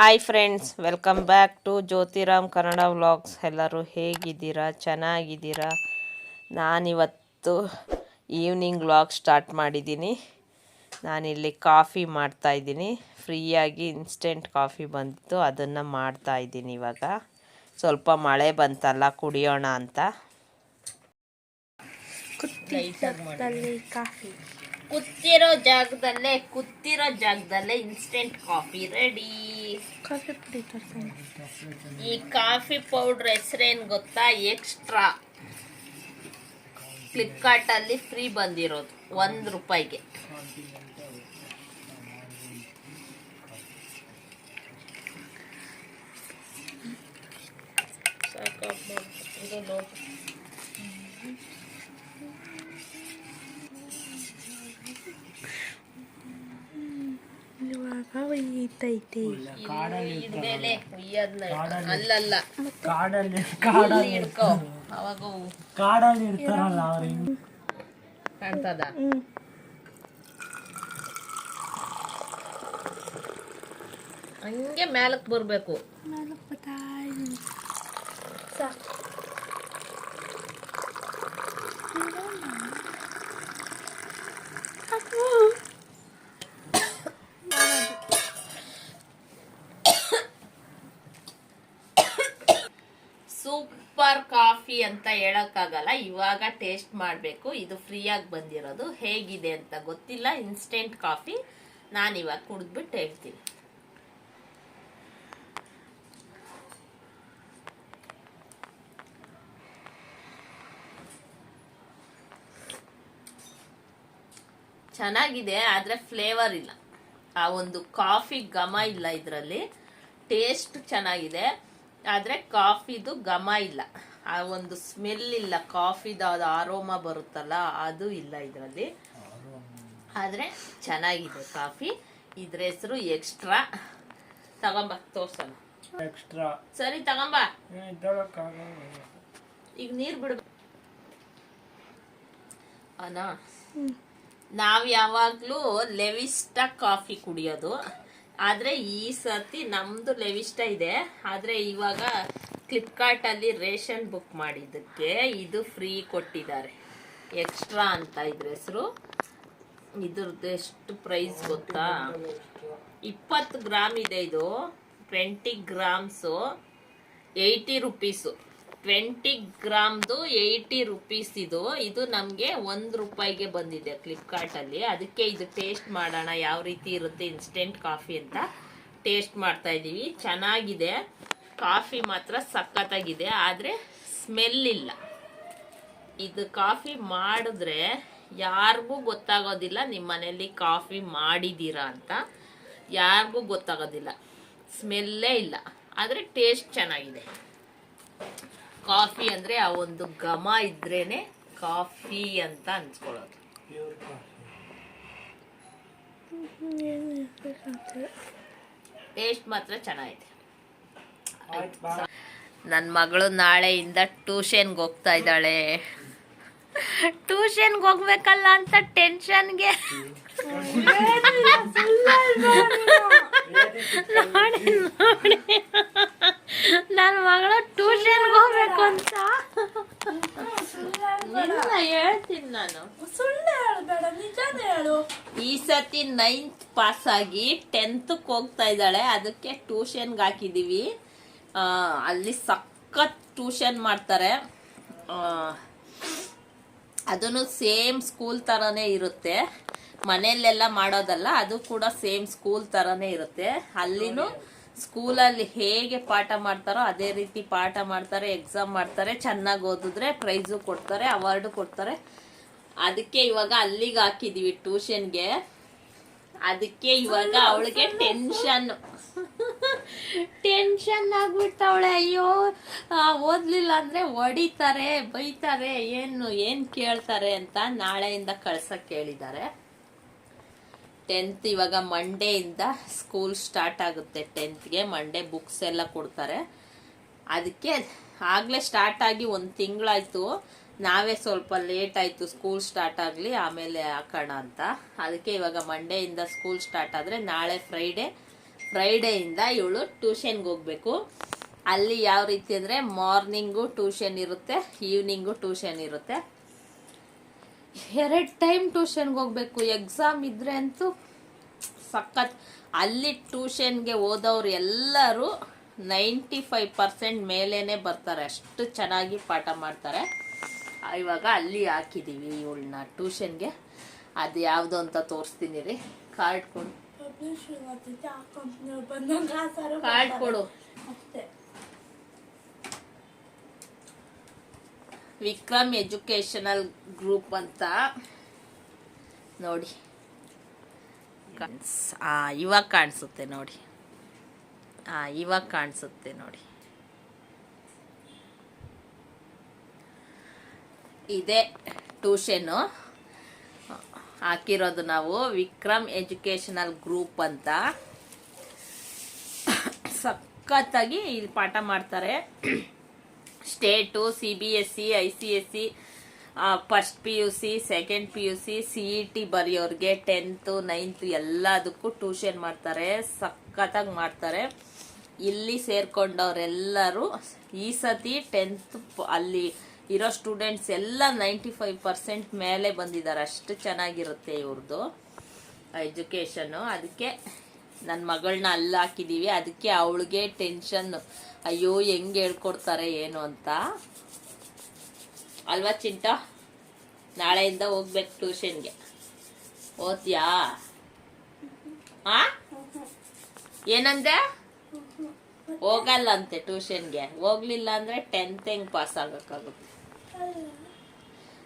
Hi friends welcome back to Jyotiram Kannada vlogs ಎಲ್ಲರೂ ಹೇಗಿದ್ದೀರಾ? ಚೆನ್ನಾಗಿದ್ದೀರಾ? ನಾನಿವತ್ತು ಈವ್ನಿಂಗ್ ವ್ಲಾಗ್ ಸ್ಟಾರ್ಟ್ ಮಾಡಿದ್ದೀನಿ. ನಾನಿಲ್ಲಿ ಕಾಫಿ ಮಾಡ್ತಾ ಇದ್ದೀನಿ. ಫ್ರೀಯಾಗಿ ಇನ್ಸ್ಟೆಂಟ್ ಕಾಫಿ ಬಂತು ಅದನ್ನು ಮಾಡ್ತಾಯಿದ್ದೀನಿ ಇವಾಗ. ಸ್ವಲ್ಪ ಮಳೆ ಬಂತಲ್ಲ ಕುಡಿಯೋಣ ಅಂತ. ಕಾಫಿ ಕೂತಿರೋ ಜಾಗದಲ್ಲೇ ಕುತ್ತಿರೋ ಜಾಗದಲ್ಲೇ ಇನ್ಸ್ಟೆಂಟ್ ಕಾಫಿ ರೆಡಿ ಕಾಫಿ ಪುಡಿ ತರ್ಸೋಣ ಈ ಕಾಫಿ ಪೌಡ್ರ್ ಹೆಸರೇನು ಗೊತ್ತಾ? ಎಕ್ಸ್ಟ್ರಾ ಫ್ಲಿಪ್ಕಾರ್ಟಲ್ಲಿ ಫ್ರೀ ಬಂದಿರೋದು ಒಂದು ರೂಪಾಯಿಗೆ. ಇವಾಗ ಒಯ್ತೈತೆ ಕಾಡಲ್ಲಿ ಅಲ್ಲಲ್ಲ. ಕಾಡಲ್ಲಿ ಕಾಡಲ್ಲಿ ಅವಾಗ ಕಾಡಲ್ಲಿ ಇರ್ತಾರಲ್ಲ ಅವ್ರು ಕಾಣ್ತದ? ಹಂಗೆ ಮೇಲಕ್ಕೆ ಬರಬೇಕು. ನಾಲ್ಕು ಬತ್ತಾಯಿ ಸಾಕು ಸೂಪರ್ ಕಾಫಿ ಅಂತ ಹೇಳೋಕ್ಕಾಗಲ್ಲ. ಇವಾಗ ಟೇಸ್ಟ್ ಮಾಡಬೇಕು. ಇದು ಫ್ರೀಯಾಗಿ ಬಂದಿರೋದು. ಹೇಗಿದೆ ಅಂತ ಗೊತ್ತಿಲ್ಲ. ಇನ್ಸ್ಟೆಂಟ್ ಕಾಫಿ ನಾನಿವಾಗ ಕುಡಿದ್ಬಿಟ್ಟು ಹೇಳ್ತೀನಿ. ಚೆನ್ನಾಗಿದೆ, ಆದರೆ ಫ್ಲೇವರ್ ಇಲ್ಲ. ಆ ಒಂದು ಕಾಫಿ ಘಮ ಇಲ್ಲ ಇದರಲ್ಲಿ. ಟೇಸ್ಟ್ ಚೆನ್ನಾಗಿದೆ, ಆದರೆ ಕಾಫಿದು ಘಮ ಇಲ್ಲ. ಆ ಒಂದು ಸ್ಮೆಲ್ ಇಲ್ಲ ಕಾಫಿದಾದ ಆರೋಮ ಬರುತ್ತಲ್ಲ ಅದು ಇಲ್ಲ ಇದರಲ್ಲಿ. ಆದರೆ ಚೆನ್ನಾಗಿದೆ ಕಾಫಿ ಇದ್ರ ಹೆಸರು ಎಕ್ಸ್ಟ್ರಾ ತಗೊಂಬ ತೋರ್ಸೋಣ. ಎಕ್ಸ್ಟ್ರಾ ಸರಿ ತಗೊಂಬ. ಈಗ ನೀರು ಬಿಡ. ಅನಾ ನಾವು ಯಾವಾಗಲೂ ಲೆವಿಸ್ಟ ಕಾಫಿ ಕುಡಿಯೋದು. ಆದ್ರೆ ಈ ಸರ್ತಿ ನಮ್ದು ಲೆವಿಸ್ಟ ಇದೆ. ಆದ್ರೆ ಇವಾಗ ಫ್ಲಿಪ್ಕಾರ್ಟಲ್ಲಿ ರೇಷನ್ ಬುಕ್ ಮಾಡಿದ್ದಕ್ಕೆ ಇದು ಫ್ರೀ ಕೊಟ್ಟಿದ್ದಾರೆ. ಎಕ್ಸ್ಟ್ರಾ ಅಂತ ಇದ್ರ ಹೆಸರು. ಇದ್ರದ್ದು ಎಷ್ಟು ಪ್ರೈಸ್ ಗೊತ್ತಾ? ಇಪ್ಪತ್ತು ಗ್ರಾಮ್ ಇದೆ ಇದು. Twenty grams eighty rupees twenty ಗ್ರಾಮ್ದು eighty rupees ಇದು. ಇದು ನಮಗೆ ಒಂದು ರೂಪಾಯಿಗೆ ಬಂದಿದೆ ಫ್ಲಿಪ್ಕಾರ್ಟಲ್ಲಿ ಅದಕ್ಕೆ ಇದು ಟೇಸ್ಟ್ ಮಾಡೋಣ, ಯಾವ ರೀತಿ ಇರುತ್ತೆ ಇನ್ಸ್ಟೆಂಟ್ ಕಾಫಿ ಅಂತ ಟೇಸ್ಟ್ ಮಾಡ್ತಾ ಇದ್ದೀವಿ ಚೆನ್ನಾಗಿದೆ. ಕಾಫಿ ಮಾತ್ರ ಸಖತ್ತಾಗಿದೆ ಆದರೆ ಸ್ಮೆಲ್ ಇಲ್ಲ. ಇದು ಕಾಫಿ ಮಾಡಿದ್ರೆ ಯಾರಿಗೂ ಗೊತ್ತಾಗೋದಿಲ್ಲ ನಿಮ್ಮ ಮನೆಯಲ್ಲಿ ಕಾಫಿ ಮಾಡಿದ್ದೀರಾ ಅಂತ. ಯಾರಿಗೂ ಗೊತ್ತಾಗೋದಿಲ್ಲ. ಸ್ಮೆಲ್ಲೇ ಇಲ್ಲ. ಆದರೆ ಟೇಸ್ಟ್ ಚೆನ್ನಾಗಿದೆ. ಕಾಫಿ ಅಂದರೆ ಆ ಒಂದು ಘಮ ಇದ್ರೇ ಕಾಫಿ ಅಂತ ಅನ್ಸ್ಕೊಳ್ಳೋದು. ಟೇಸ್ಟ್ ಮಾತ್ರ ಚೆನ್ನಾಗಿದೆ. ನನ್ನ ಮಗಳು ನಾಳೆಯಿಂದ ಟ್ಯೂಷನ್ಗೆ ಹೋಗ್ತಾ ಇದ್ದಾಳೆ. ಟ್ಯೂಷನ್ಗೆ ಹೋಗ್ಬೇಕಲ್ಲ ಅಂತ ಟೆನ್ಷನ್ಗೆ ನೋಡಿ ನೋಡಿ. ನನ್ನ ಮಗಳು ಟ್ಯೂಷನ್ಗೆ ಹೋಗ್ಬೇಕು ಅಂತ. ಹೇಳ್ತೀನಿ ನಾನು. ಸುಳ್ಳು ಹೇಳಬೇಡ ನಿಜಾನೇ ಹೇಳು. ಈ ಸತಿ ನೈನ್ತ್ ಪಾಸ್ ಆಗಿ ಟೆಂತ್ಗೆ ಹೋಗ್ತಾ ಇದ್ದಾಳೆ. ಅದಕ್ಕೆ ಟ್ಯೂಷನ್ಗೆ ಹಾಕಿದ್ದೀವಿ ಆ, ಅಲ್ಲಿ ಸಖತ್ ಟ್ಯೂಷನ್ ಮಾಡ್ತಾರೆ. ಅದನ್ನು ಸೇಮ್ ಸ್ಕೂಲ್ ಥರನೇ ಇರುತ್ತೆ. ಮನೆಯಲ್ಲೆಲ್ಲ ಮಾಡೋದಲ್ಲ, ಅದು ಕೂಡ ಸೇಮ್ ಸ್ಕೂಲ್ ಥರನೇ ಇರುತ್ತೆ. ಅಲ್ಲಿನೂ ಸ್ಕೂಲಲ್ಲಿ ಹೇಗೆ ಪಾಠ ಮಾಡ್ತಾರೋ ಅದೇ ರೀತಿ ಪಾಠ ಮಾಡ್ತಾರೆ ಎಕ್ಸಾಮ್ ಮಾಡ್ತಾರೆ. ಚೆನ್ನಾಗಿ ಓದಿದ್ರೆ ಪ್ರೈಸು ಕೊಡ್ತಾರೆ ಅವಾರ್ಡು ಕೊಡ್ತಾರೆ. ಅದಕ್ಕೆ ಇವಾಗ ಅಲ್ಲಿಗೆ ಹಾಕಿದ್ದೀವಿ ಟ್ಯೂಷನ್ಗೆ. ಅದಕ್ಕೆ ಇವಾಗ ಅವಳಿಗೆ ಟೆನ್ಷನ್ ಟೆನ್ಷನ್ ಆಗ್ಬಿಡ್ತಾವಳೆ ಅಯ್ಯೋ ಓದ್ಲಿಲ್ಲ ಅಂದ್ರೆ ಹೊಡಿತಾರೆ, ಬೈತಾರೆ, ಏನು, ಏನ್ ಕೇಳ್ತಾರೆ ಅಂತ ನಾಳೆಯಿಂದ ಕಳ್ಸಕ್ ಹೇಳಿದ್ದಾರೆ. ಟೆಂತ್ ಇವಾಗ ಮಂಡೆಯಿಂದ ಸ್ಕೂಲ್ ಸ್ಟಾರ್ಟ್ ಆಗುತ್ತೆ. ಟೆಂತ್ಗೆ ಮಂಡೇ ಬುಕ್ಸ್ ಎಲ್ಲ ಕೊಡ್ತಾರೆ. ಅದಕ್ಕೆ ಆಗ್ಲೇ ಸ್ಟಾರ್ಟ್ ಆಗಿ ಒಂದು ತಿಂಗಳಾಯ್ತು. ನಾವೇ ಸ್ವಲ್ಪ ಲೇಟ್ ಆಯಿತು ಸ್ಕೂಲ್ ಸ್ಟಾರ್ಟ್ ಆಗಲಿ, ಆಮೇಲೆ ಹಾಕೋಣ ಅಂತ. ಅದಕ್ಕೆ ಇವಾಗ ಮಂಡೆಯಿಂದ ಸ್ಕೂಲ್ ಸ್ಟಾರ್ಟ್ ಆದರೆ ನಾಳೆ ಫ್ರೈಡೇ ಫ್ರೈಡೇಯಿಂದ ಇವಳು ಟ್ಯೂಷನ್ಗೆ ಹೋಗಬೇಕು. ಅಲ್ಲಿ ಯಾವ ರೀತಿ ಅಂದರೆ ಮಾರ್ನಿಂಗು ಟ್ಯೂಷನ್ ಇರುತ್ತೆ ಈವ್ನಿಂಗು ಟ್ಯೂಷನ್ ಇರುತ್ತೆ. ಎರಡು ಟೈಮ್ ಟ್ಯೂಷನ್ಗೆ ಹೋಗ್ಬೇಕು. ಎಕ್ಸಾಮ್ ಇದ್ರೆ ಅಂತೂ ಸಖತ್. ಅಲ್ಲಿ ಟ್ಯೂಷನ್ಗೆ ಓದೋರು ಎಲ್ಲರೂ ನೈಂಟಿ ಫೈವ್ ಪರ್ಸೆಂಟ್ ಮೇಲೇ ಬರ್ತಾರೆ. ಅಷ್ಟು ಚೆನ್ನಾಗಿ ಪಾಠ ಮಾಡ್ತಾರೆ. ಇವಾಗ ಅಲ್ಲಿ ಹಾಕಿದ್ದೀವಿ ಇವಳನ್ನ ಟ್ಯೂಷನ್ಗೆ. ಅದು ಯಾವುದು ಅಂತ ತೋರಿಸ್ತೀನಿ ರೀ. ಕಾರ್ಡ್ ಕೊಡು. ಕಾರ್ಡ್ ಕೊಡು. ಅಷ್ಟೇ. ವಿಕ್ರಮ್ ಎಜುಕೇಶನಲ್ ಗ್ರೂಪ್ ಅಂತ. ನೋಡಿ. ಇವಾಗ ಕಾಣಿಸುತ್ತೆ ನೋಡಿ. ಆ ಇವಾಗ ಕಾಣಿಸುತ್ತೆ ನೋಡಿ. ಇದೇ ಟ್ಯೂಷನ್ನು ಹಾಕಿರೋದು ನಾವು ವಿಕ್ರಮ್ ಎಜುಕೇಶನಲ್ ಗ್ರೂಪ್ ಅಂತ. ಸಖತ್ತಾಗಿ ಇಲ್ಲಿ ಪಾಠ ಮಾಡ್ತಾರೆ. State, C B S C I C S C first P U C, second P U C C E T ಬರೆಯೋರಿಗೆ tenth, ninth ಎಲ್ಲದಕ್ಕೂ ಟ್ಯೂಷನ್ ಮಾಡ್ತಾರೆ. ಸಖತ್ತಾಗಿ ಮಾಡ್ತಾರೆ. ಇಲ್ಲಿ ಸೇರ್ಕೊಂಡವರೆಲ್ಲರೂ ಈ ಸತಿ ಟೆಂತ್ ಅಲ್ಲಿ ಇರೋ ಸ್ಟೂಡೆಂಟ್ಸ್ ಎಲ್ಲ ನೈಂಟಿ ಫೈವ್ ಪರ್ಸೆಂಟ್ ಮೇಲೆ ಬಂದಿದ್ದಾರೆ. ಅಷ್ಟು ಚೆನ್ನಾಗಿರುತ್ತೆ ಇವ್ರದ್ದು ಎಜುಕೇಷನ್ನು ಅದಕ್ಕೆ ನನ್ನ ಮಗಳನ್ನ ಅಲ್ಲಿ ಹಾಕಿದ್ದೀವಿ ಅದಕ್ಕೆ ಅವಳಿಗೆ ಟೆನ್ಷನ್ ಅಯ್ಯೋ, ಹೆಂಗೆ ಹೇಳ್ಕೊಡ್ತಾರೆ ಏನು ಅಂತ. ಅಲ್ವಾ ಚಿಂಟ? ನಾಳೆಯಿಂದ ಹೋಗ್ಬೇಕು ಟ್ಯೂಷನ್ಗೆ ಓದ್ಯಾ? ಆ? ಏನಂದೆ? ಹೋಗಲ್ಲ ಅಂತೆ ಟ್ಯೂಷನ್ಗೆ ಹೋಗ್ಲಿಲ್ಲ ಅಂದ್ರೆ ಟೆಂತ್ ಹೆಂಗ್ ಪಾಸ್ ಆಗಕ್ಕಾಗುತ್ತೆ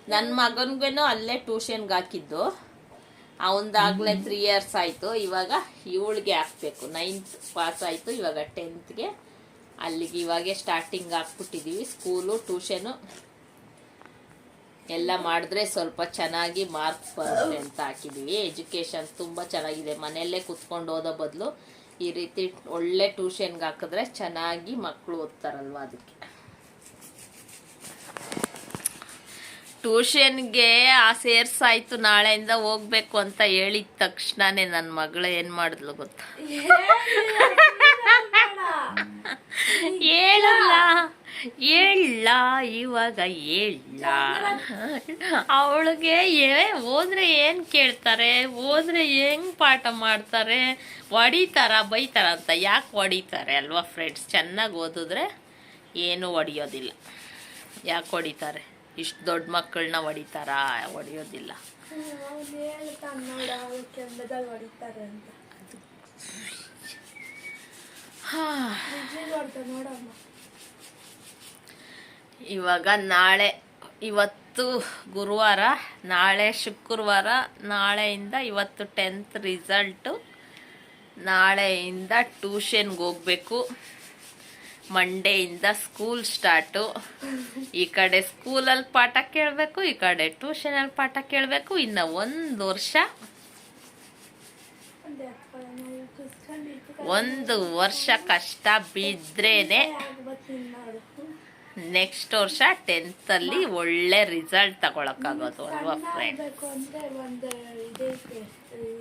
ನನ್ನ ಮಗನ್ಗೇನು ಅಲ್ಲೇ ಟ್ಯೂಷನ್ಗೆ ಹಾಕಿದ್ದು. ಅವಂದಾಗ್ಲೇ ತ್ರೀ ಇಯರ್ಸ್ ಆಯ್ತು. ಇವಾಗ ಇವಳಿಗೆ ಹಾಕ್ಬೇಕು. ನೈನ್ತ್ ಪಾಸ್ ಆಯ್ತು. ಇವಾಗ ಟೆಂತ್ಗೆ ಅಲ್ಲಿಗೆ ಇವಾಗೆ ಸ್ಟಾರ್ಟಿಂಗ್ ಹಾಕ್ಬಿಟ್ಟಿದೀವಿ. ಸ್ಕೂಲು ಟ್ಯೂಷನು ಎಲ್ಲ ಮಾಡಿದ್ರೆ ಸ್ವಲ್ಪ ಚೆನ್ನಾಗಿ ಮಾರ್ಕ್ಸ್ ಬರುತ್ತೆ ಅಂತ ಹಾಕಿದೀವಿ. ಎಜುಕೇಶನ್ ತುಂಬಾ ಚೆನ್ನಾಗಿದೆ. ಮನೆಯಲ್ಲೇ ಕುತ್ಕೊಂಡು ಓದೋ ಬದಲು ಈ ರೀತಿ ಒಳ್ಳೆ ಟ್ಯೂಷನ್ಗೆ ಹಾಕಿದ್ರೆ ಚೆನ್ನಾಗಿ ಮಕ್ಕಳು ಓದ್ತಾರಲ್ವ ಅದಕ್ಕೆ. ಟ್ಯೂಷನ್ಗೆ ಆ ಸೇರ್ಸಾಯ್ತು, ನಾಳೆಯಿಂದ ಹೋಗ್ಬೇಕು ಅಂತ ಹೇಳಿದ ತಕ್ಷಣನೇ ನನ್ನ ಮಗಳು ಏನ್ ಮಾಡಿದ್ಲು ಗೊತ್ತಾ? ಹೇಳಲ್ಲ, ಹೇಳ, ಇವಾಗ ಹೇಳ. ಅವಳಿಗೆ ಏ, ಹೋದ್ರೆ ಏನ್ ಕೇಳ್ತಾರೆ? ಹೋದ್ರೆ ಹೆಂಗ್ ಪಾಠ ಮಾಡ್ತಾರೆ? ಹೊಡಿತಾರ, ಬೈತಾರ ಅಂತ ಯಾಕೆ ಹೊಡಿತಾರೆ ಅಲ್ವಾ ಫ್ರೆಂಡ್ಸ್ ಚೆನ್ನಾಗಿ ಓದಿದ್ರೆ ಏನು ಹೊಡಿಯೋದಿಲ್ಲ. ಯಾಕೆ ಹೊಡಿತಾರೆ? ಇಷ್ಟು ದೊಡ್ಡ ಮಕ್ಕಳನ್ನ ಹೊಡಿತಾರಾ? ಹೊಡೆಯೋದಿಲ್ಲ. ಇವಾಗ ನಾಳೆ, ಇವತ್ತು ಗುರುವಾರ, ನಾಳೆ ಶುಕ್ರವಾರ, ನಾಳೆಯಿಂದ ಇವತ್ತು ಟೆಂತ್ ರಿಸಲ್ಟು ನಾಳೆಯಿಂದ ಟ್ಯೂಷನ್ಗೆ ಹೋಗ್ಬೇಕು. ಮಂಡೆಯಿಂದ ಸ್ಕೂಲ್ ಸ್ಟಾರ್ಟು. ಈ ಕಡೆ ಸ್ಕೂಲಲ್ಲಿ ಪಾಠ ಕೇಳಬೇಕು, ಈ ಕಡೆ ಟ್ಯೂಷನಲ್ಲಿ ಪಾಠ ಕೇಳಬೇಕು, ಇನ್ನು ಒಂದು ವರ್ಷ. ಒಂದೇ ವರ್ಷ ಕಷ್ಟ ಬಿದ್ರೇನೆ ನೆಕ್ಸ್ಟ್ ವರ್ಷ ಟೆಂತಲ್ಲಿ ಒಳ್ಳೆ ರಿಸಲ್ಟ್ ತಗೊಳಕ್ಕಾಗೋದು ಅಲ್ವಾ ಸಣ್ಣ ಫ್ರೆಂಡ್ ಆಗ್ಬೇಕು ಅಂದ್ರೆ ಒಂದು ಇದೈತೆ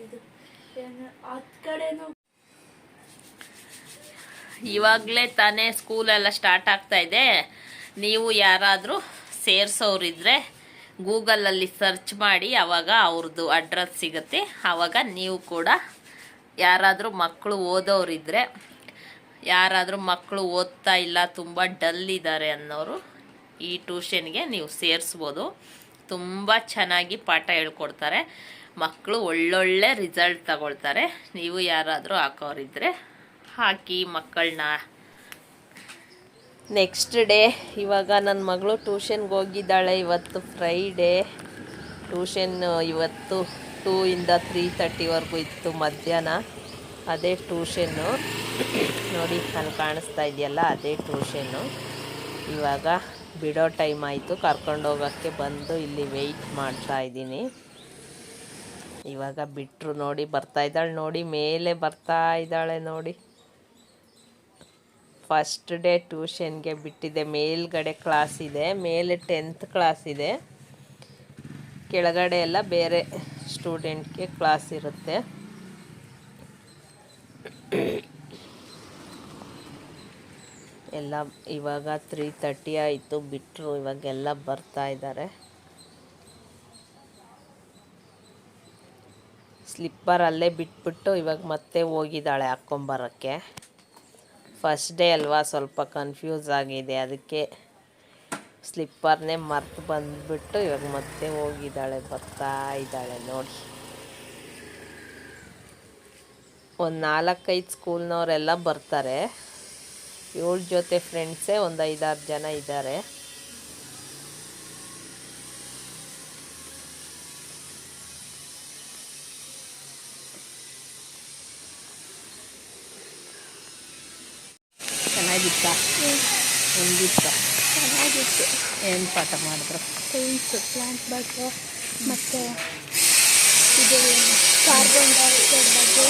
ಇದು ಏನು ಹತ್ತು ಕಡೆನೂ ಇವಾಗಲೇ ತಾನೇ ಸ್ಕೂಲೆಲ್ಲ ಸ್ಟಾರ್ಟ್ ಆಗ್ತಾ ಇದೆ. ನೀವು ಯಾರಾದರೂ ಸೇರಿಸೋರಿದ್ರೆ ಗೂಗಲಲ್ಲಿ ಸರ್ಚ್ ಮಾಡಿ ಆವಾಗ ಅವ್ರದ್ದು ಅಡ್ರೆಸ್ ಸಿಗುತ್ತೆ. ಆವಾಗ ನೀವು ಕೂಡ ಯಾರಾದರೂ ಮಕ್ಕಳು ಓದೋರಿದ್ರೆ, ಯಾರಾದರೂ ಮಕ್ಕಳು ಓದ್ತಾ ಇಲ್ಲ, ತುಂಬ ಡಲ್ ಇದ್ದಾರೆ ಅನ್ನೋರು ಈ ಟ್ಯೂಷನ್ಗೆ ನೀವು ಸೇರಿಸ್ಬೋದು. ತುಂಬ ಚೆನ್ನಾಗಿ ಪಾಠ ಹೇಳ್ಕೊಡ್ತಾರೆ. ಮಕ್ಕಳು ಒಳ್ಳೊಳ್ಳೆ ರಿಸಲ್ಟ್ ತಗೊಳ್ತಾರೆ. ನೀವು ಯಾರಾದರೂ ಹಾಕೋರಿದ್ರೆ ಹಾಕಿ ಮಕ್ಕಳನ್ನ ನೆಕ್ಸ್ಟ್ ಡೇ ಇವಾಗ ನನ್ನ ಮಗಳು ಟ್ಯೂಷನ್ಗೆ ಹೋಗಿದ್ದಾಳೆ ಇವತ್ತು ಫ್ರೈಡೇ ಟ್ಯೂಷನ್ ಇವತ್ತು ಟೂ ಇಂದ ತ್ರೀ ತರ್ಟಿವರೆಗೂ ಇತ್ತು ಮಧ್ಯಾಹ್ನ. ಅದೇ ಟ್ಯೂಷನ್ನು ನೋಡಿ ನಾನು ಕಾಣಿಸ್ತಾ ಇದೆಯಲ್ಲ, ಅದೇ ಟ್ಯೂಷನ್ನು ಇವಾಗ ಬಿಡೋ ಟೈಮ್ ಆಯಿತು ಕರ್ಕೊಂಡೋಗೋಕ್ಕೆ ಬಂದು ಇಲ್ಲಿ ವೆಯ್ಟ್ ಮಾಡ್ತಾ ಇದ್ದೀನಿ. ಇವಾಗ ಬಿಟ್ಟರು ನೋಡಿ ಬರ್ತಾ ಇದ್ದಾಳೆ ನೋಡಿ, ಮೇಲೆ ಬರ್ತಾ ಇದ್ದಾಳೆ ನೋಡಿ. ಫಸ್ಟ್ ಡೇ ಟ್ಯೂಷನ್ಗೆ ಬಿಟ್ಟಿದೆ. ಮೇಲ್ಗಡೆ ಕ್ಲಾಸ್ ಇದೆ. ಮೇಲೆ ಟೆಂತ್ ಕ್ಲಾಸ್ ಇದೆ. ಕೆಳಗಡೆ ಎಲ್ಲ ಬೇರೆ ಸ್ಟೂಡೆಂಟ್ಗೆ ಕ್ಲಾಸ್ ಇರುತ್ತೆ. ಎಲ್ಲ ಇವಾಗ ತ್ರೀ ತರ್ಟಿ ಆಯಿತು. ಬಿಟ್ಟರು ಇವಾಗೆಲ್ಲ ಬರ್ತಾ ಇದ್ದಾರೆ. ಸ್ಲಿಪ್ಪರ್ ಅಲ್ಲೇ ಬಿಟ್ಬಿಟ್ಟು ಇವಾಗ ಮತ್ತೆ ಹೋಗಿದ್ದಾಳೆ ಹಾಕ್ಕೊಂಬರೋಕ್ಕೆ ಫಸ್ಟ್ ಡೇ ಅಲ್ವಾ ಸ್ವಲ್ಪ ಕನ್ಫ್ಯೂಸ್ ಆಗಿದೆ. ಅದಕ್ಕೆ ಸ್ಲಿಪ್ಪರ್ನೇ ಮರ್ತು ಬಂದುಬಿಟ್ಟು ಇವಾಗ ಮತ್ತೆ ಹೋಗಿದ್ದಾಳೆ, ಬರ್ತಾ ಇದ್ದಾಳೆ ನೋಡಿ. ಒಂದು ನಾಲ್ಕೈದು ಸ್ಕೂಲ್ನವರೆಲ್ಲ ಬರ್ತಾರೆ. ಏಳು ಜೊತೆ ಫ್ರೆಂಡ್ಸೇ ಒಂದು ಐದಾರು ಜನ ಇದ್ದಾರೆ. ಚೆನ್ನಾಗಿತ್ತ? ಹೆಂಗಿತ್ತ? ಚೆನ್ನಾಗಿತ್ತು. ಏನು ಪಾಠ ಮಾಡಿದ್ರು? ಸೈನ್ಸ್ ಪ್ಲಾಂಟ್ ಬಗ್ಗೆ ಮತ್ತು ಇದು ಕಾರ್ಬನ್ ಡೈಆಕ್ಸೈಡ್ ಬಗ್ಗೆ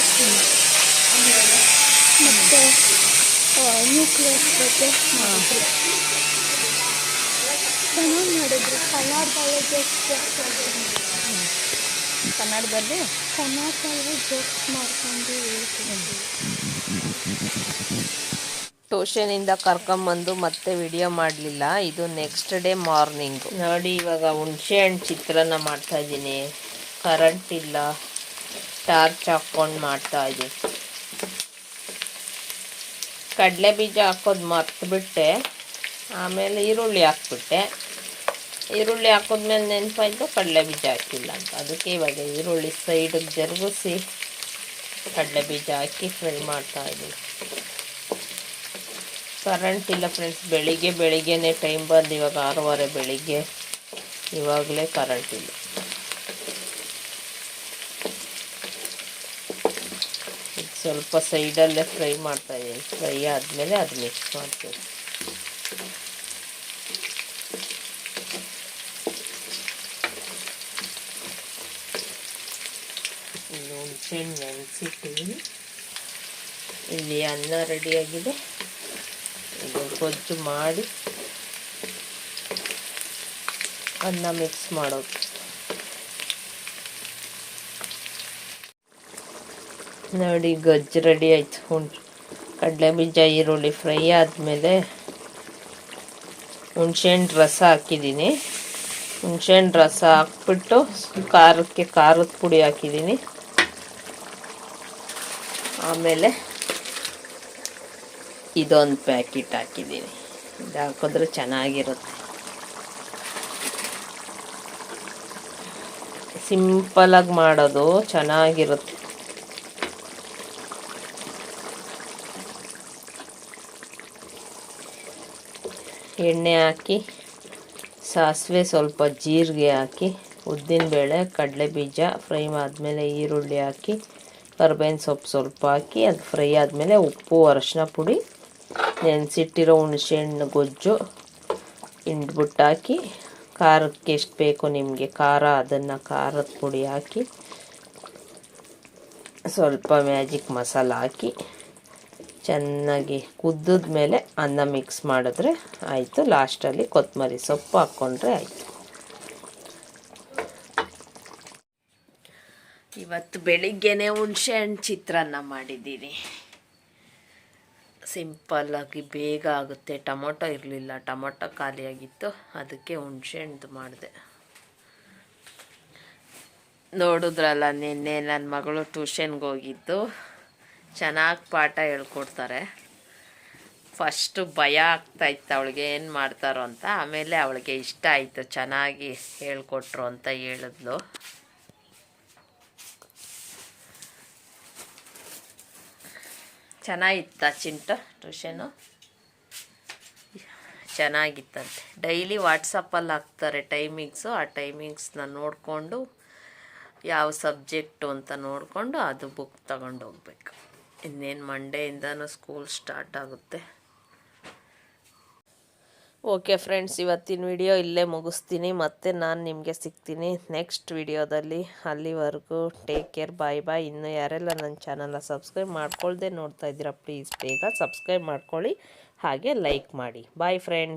ಮತ್ತು ನ್ಯೂಕ್ಲಿಯಸ್ ಬಗ್ಗೆ ಮಾಡಿದ್ರು. ಚೆನ್ನಾಗಿ ಮಾಡಿದ್ರು. ಕನ್ನಡ ಬಯೋಜೆಕ್ಸ್ ಕನ್ನಡದಲ್ಲಿ? ಕನ್ನಡದಲ್ಲಿ ಜೋಕ್ಸ್ ಮಾಡ್ಕೊಂಡು ಹೇಳ್ತಿದ್ರು ಟ್ಯೂಷನಿಂದ ಕರ್ಕೊಂಬಂದು ಮತ್ತೆ ವಿಡಿಯೋ ಮಾಡಲಿಲ್ಲ. ಇದು ನೆಕ್ಸ್ಟ್ ಡೇ ಮಾರ್ನಿಂಗು ನೋಡಿ, ಇವಾಗ ಹುಣಸೆ ಹಣ್ಣು ಚಿತ್ರಾನ್ನ ಮಾಡ್ತಾ ಇದ್ದೀನಿ. ಕರೆಂಟ್ ಇಲ್ಲ. ಟಾರ್ಚ್ ಹಾಕ್ಕೊಂಡು ಮಾಡ್ತಾ ಇದ್ದೀನಿ. ಕಡಲೆ ಬೀಜ ಹಾಕೋದು ಮರ್ತುಬಿಟ್ಟೆ. ಆಮೇಲೆ ಈರುಳ್ಳಿ ಹಾಕ್ಬಿಟ್ಟೆ. ಈರುಳ್ಳಿ ಹಾಕಿದ್ಮೇಲೆ ನೆನಪಾಯಿತು, ಕಡಲೆ ಬೀಜ ಹಾಕಿಲ್ಲ ಅಂತ. ಅದಕ್ಕೆ ಇವಾಗ ಈರುಳ್ಳಿ ಸೈಡಿಗೆ ಜರುಗಿಸಿ ಕಡಲೆ ಬೀಜ ಹಾಕಿ ಫ್ರೈ ಮಾಡ್ತಾ ಇದ್ದೀನಿ. ಕರೆಂಟ್ ಇಲ್ಲ ಫ್ರೆಂಡ್ಸ್ ಬೆಳಿಗ್ಗೆ ಬೆಳಿಗ್ಗೆನೇ ಟೈಮ್ ಬಂದು ಇವಾಗ ಆರೂವರೆ ಬೆಳಿಗ್ಗೆ, ಇವಾಗಲೇ ಕರೆಂಟ್ ಇಲ್ಲ. ಸ್ವಲ್ಪ ಸೈಡಲ್ಲೇ ಫ್ರೈ ಮಾಡ್ತಾ ಇದ್ದೀನಿ. ಫ್ರೈ ಆದಮೇಲೆ ಅದು ಮಿಕ್ಸ್ ಮಾಡ್ತೀನಿ. ಹುಣಸೆಹಣ್ಣು ನೆನೆಸಿಟ್ಟಿದ್ದೀನಿ. ಇಲ್ಲಿ ಅನ್ನ ರೆಡಿಯಾಗಿದೆ ಗೊಜ್ಜು ಮಾಡಿ ಅನ್ನ ಮಿಕ್ಸ್ ಮಾಡೋದು. ನೋಡಿ, ಗೊಜ್ಜು ರೆಡಿ ಆಯ್ತು. ಹುಣ್ ಕಡಲೆ ಬೀಜ, ಈರುಳ್ಳಿ ಫ್ರೈ ಆದಮೇಲೆ ಹುಣ್ಸೆಹಣ್ಣು ರಸ ಹಾಕಿದ್ದೀನಿ. ಹುಣ್ಸೆಹಣ್ಣು ರಸ ಹಾಕ್ಬಿಟ್ಟು ಖಾರಕ್ಕೆ ಖಾರದ ಪುಡಿ ಹಾಕಿದ್ದೀನಿ. ಆಮೇಲೆ ಇದೊಂದು ಪ್ಯಾಕೆಟ್ ಹಾಕಿದ್ದೀನಿ. ಇದು ಹಾಕಿದ್ರೆ ಚೆನ್ನಾಗಿರುತ್ತೆ. ಸಿಂಪಲಾಗಿ ಮಾಡೋದು ಚೆನ್ನಾಗಿರುತ್ತೆ. ಎಣ್ಣೆ ಹಾಕಿ, ಸಾಸಿವೆ ಸ್ವಲ್ಪ ಜೀರಿಗೆ ಹಾಕಿ ಉದ್ದಿನಬೇಳೆ ಕಡಲೆ ಬೀಜ, ಫ್ರೈ ಆದಮೇಲೆ ಈರುಳ್ಳಿ ಹಾಕಿ, ಕರ್ಬೇವಿನ ಸೊಪ್ಪು ಸ್ವಲ್ಪ ಹಾಕಿ, ಅದು ಫ್ರೈ ಆದಮೇಲೆ ಉಪ್ಪು, ಅರಶಿನ ಪುಡಿ ನೆನೆಸಿಟ್ಟಿರೋ ಹುಣಸೆಹಣ್ಣು ಗೊಜ್ಜು ಹಿಂಡ್ಬಿಟ್ಟು ಹಾಕಿ, ಖಾರಕ್ಕೆ ಎಷ್ಟು ಬೇಕು ನಿಮಗೆ ಖಾರ, ಅದನ್ನು ಖಾರದ ಪುಡಿ ಹಾಕಿ, ಸ್ವಲ್ಪ ಮ್ಯಾಜಿಕ್ ಮಸಾಲ ಹಾಕಿ, ಚೆನ್ನಾಗಿ ಕುದ್ದದ ಮೇಲೆ ಅನ್ನ ಮಿಕ್ಸ್ ಮಾಡಿದ್ರೆ ಆಯಿತು. ಲಾಸ್ಟಲ್ಲಿ ಕೊತ್ತಂಬರಿ ಸೊಪ್ಪು ಹಾಕ್ಕೊಂಡ್ರೆ ಆಯಿತು. ಇವತ್ತು ಬೆಳಿಗ್ಗೆನೇ ಹುಣಸೆ ಹಣ್ಣು ಚಿತ್ರಾನ್ನ ಮಾಡಿದ್ದೀನಿ ಸಿಂಪಲ್ಲಾಗಿ ಬೇಗ ಆಗುತ್ತೆ. ಟೊಮೊಟೊ ಇರಲಿಲ್ಲ. ಟೊಮೊಟೊ ಖಾಲಿಯಾಗಿತ್ತು. ಅದಕ್ಕೆ ಹುಣಸೆ ಹಣ್ಣು ಮಾಡಿದೆ. ನೋಡಿದ್ರಲ್ಲ, ನಿನ್ನೆ ನನ್ನ ಮಗಳು ಟ್ಯೂಷನ್ಗೆ ಹೋಗಿದ್ದು. ಚೆನ್ನಾಗಿ ಪಾಠ ಹೇಳ್ಕೊಡ್ತಾರೆ. ಫಸ್ಟು ಭಯ ಆಗ್ತಾಯಿತ್ತು ಅವಳಿಗೆ ಏನು ಮಾಡ್ತಾರೋ ಅಂತ. ಆಮೇಲೆ ಅವಳಿಗೆ ಇಷ್ಟ ಆಯಿತು. ಚೆನ್ನಾಗಿ ಹೇಳ್ಕೊಟ್ರು ಅಂತ ಹೇಳಿದ್ಲು. ಚೆನ್ನಾಗಿತ್ತ ಚಿಂಟ ಟ್ಯೂಷನು? ಚೆನ್ನಾಗಿತ್ತಂತೆ. ಡೈಲಿ ವಾಟ್ಸಪ್ಪಲ್ಲಿ ಹಾಕ್ತಾರೆ ಟೈಮಿಂಗ್ಸು. ಆ ಟೈಮಿಂಗ್ಸ್ನ ನೋಡಿಕೊಂಡು ಯಾವ ಸಬ್ಜೆಕ್ಟು ಅಂತ ನೋಡಿಕೊಂಡು ಅದು ಬುಕ್ ತಗೊಂಡು ಹೋಗ್ಬೇಕು ಇನ್ನೇನು ಮಂಡೆಯಿಂದನೂ ಸ್ಕೂಲ್ ಸ್ಟಾರ್ಟ್ ಆಗುತ್ತೆ. ಓಕೆ ಫ್ರೆಂಡ್ಸ್ ಇವತ್ತಿನ ವಿಡಿಯೋ ಇಲ್ಲೇ ಮುಗಿಸ್ತೀನಿ. ಮತ್ತೆ ನಾನು ನಿಮಗೆ ಸಿಗ್ತೀನಿ ನೆಕ್ಸ್ಟ್ ವಿಡಿಯೋದಲ್ಲಿ ಅಲ್ಲಿವರೆಗೂ ಟೇಕ್ ಕೇರ್ ಬಾಯ್ ಬಾಯ್ ಇನ್ನು ಯಾರೆಲ್ಲ ನನ್ನ ಚಾನಲ್ನ ಸಬ್ಸ್ಕ್ರೈಬ್ ಮಾಡ್ಕೊಳ್ದೆ ನೋಡ್ತಾ ಇದ್ದೀರಾ ಪ್ಲೀಸ್ ಬೇಗ ಸಬ್ಸ್ಕ್ರೈಬ್ ಮಾಡ್ಕೊಳ್ಳಿ. ಹಾಗೆ ಲೈಕ್ ಮಾಡಿ. Bye friends